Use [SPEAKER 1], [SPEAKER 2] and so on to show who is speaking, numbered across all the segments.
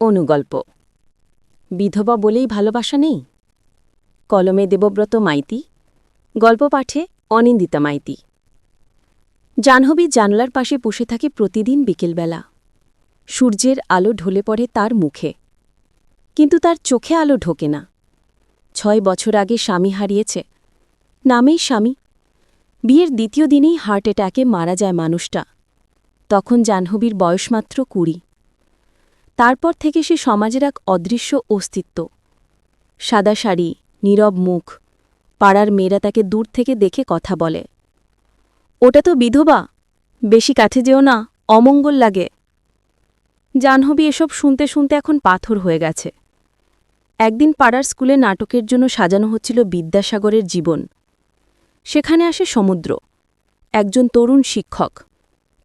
[SPEAKER 1] অনুগল্প। বিধবা বলেই ভালোবাসা নেই? কলমে দেবব্রত মাইতি, গল্প পাঠে অনিন্দিতা মাইতি। জাহ্নবী জানলার পাশে বসে থাকে প্রতিদিন বিকেলবেলা। সূর্যের আলো ঢলে পড়ে তার মুখে। কিন্তু তার চোখে আলো ঢোকে না। ছয় বছর আগে স্বামী হারিয়েছে। নামেই স্বামী। বিয়ের দ্বিতীয় দিনেই হার্ট অ্যাট্যাকে মারা যায় মানুষটা। তখন জাহ্নবীর বয়স মাত্র কুড়ি। তারপর থেকে সে সমাজের এক অদৃশ্য অস্তিত্ব। সাদা শাড়ি, নীরব মুখ, পাড়ার মেয়েরা তাকে দূর থেকে দেখে কথা বলে। ওটা তো বিধবা, বেশি কাছে যেও না, অমঙ্গল লাগে। জাহ্নবী এসব শুনতে শুনতে এখন পাথর হয়ে গেছে। একদিন পাড়ার স্কুলে নাটকের জন্য সাজানো হচ্ছিল বিদ্যাসাগরের জীবন। সেখানে আসে সমুদ্র। একজন তরুণ শিক্ষক।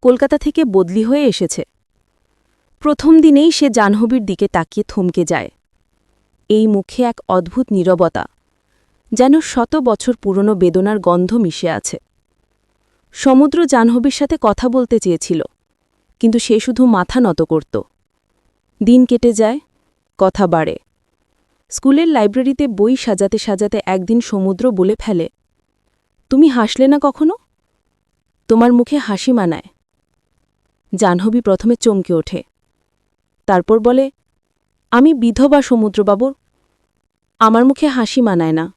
[SPEAKER 1] কলকাতা থেকে বদলি হয়ে এসেছে। প্রথম দিনেই সে জাহ্নবীর দিকে তাকিয়ে থমকে যায়। এই মুখে এক অদ্ভুত নীরবতা, যেন শত বছর পুরনো বেদনার গন্ধ মিশে আছে। সমুদ্র জাহ্নবীর সাথে কথা বলতে চেয়েছিল, কিন্তু সে শুধু মাথা নত করত। দিন কেটে যায়, কথা বাড়ে। স্কুলের লাইব্রেরিতে বই সাজাতে সাজাতে একদিন সমুদ্র বলে ফেলে, তুমি হাসলে না কখনো? তোমার মুখে হাসি মানায়। জাহ্নবী প্রথমে চমকে ওঠে। তারপর বলে, আমি বিধবা সমুদ্রবাবুর। আমার মুখে হাসি মানায় না।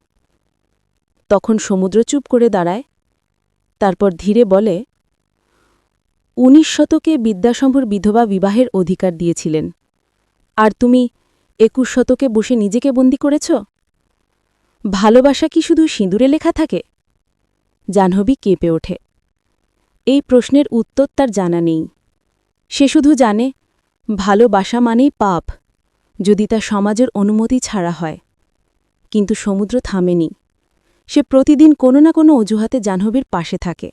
[SPEAKER 1] তখন সমুদ্র চুপ করে দাঁড়ায়। তারপর ধীরে বলে, উনিশ শতকে বিদ্যাসম্ভর বিধবা বিবাহের অধিকার দিয়েছিলেন। আর তুমি একুশ শতকে বসে নিজেকে বন্দি করেছ? ভালোবাসা কি শুধু সিঁদুরে লেখা থাকে? জাহ্নবী কেঁপে ওঠে। এই প্রশ্নের উত্তর তার জানা নেই। সে শুধু জানে ভালোবাসা মানেই পাপ, যদি তা সমাজের অনুমতি ছাড়া হয়। কিন্তু সমুদ্র থামেনি। সে প্রতিদিন কোনো না কোনো অজুহাতে জাহ্নবীর পাশে থাকে।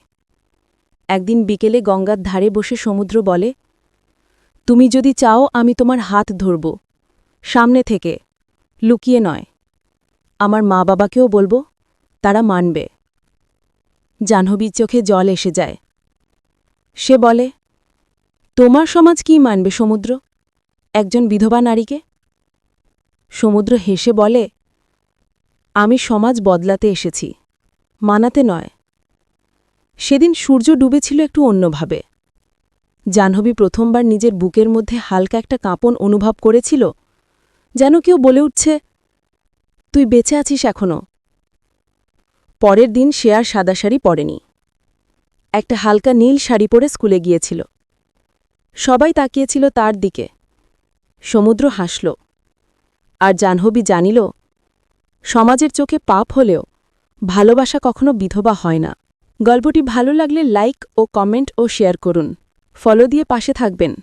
[SPEAKER 1] একদিন বিকেলে গঙ্গার ধারে বসে সমুদ্র বলে, তুমি যদি চাও আমি তোমার হাত ধরব। সামনে থেকে, লুকিয়ে নয়। আমার মা বাবাকেও বলব, তারা মানবে। জাহ্নবীর চোখে জল এসে যায়। সে বলে তোমার সমাজ কি মানবে সমুদ্র? একজন বিধবা নারীকে? সমুদ্র হেসে বলে, আমি সমাজ বদলাতে এসেছি, মানাতে নয়। সেদিন সূর্য ডুবেছিল একটু অন্যভাবে। জাহ্নবী প্রথমবার নিজের বুকের মধ্যে হালকা একটা কাঁপন অনুভব করেছিল, যেন কেউ বলে উঠছে, তুই বেঁচে আছিস এখনও পরের দিন সে আর সাদা শাড়ি পরেনি। একটা হালকা নীল শাড়ি পরে স্কুলে গিয়েছিল। সবাই তাকিয়েছিল তার দিকে। সমুদ্র হাসল। আর জাহ্নবী জানিল, সমাজের চোখে পাপ হলেও ভালোবাসা কখনো বিধবা হয় না। গল্পটি ভালো লাগলে লাইক ও কমেন্ট ও শেয়ার করুন। ফলো দিয়ে পাশে থাকবেন।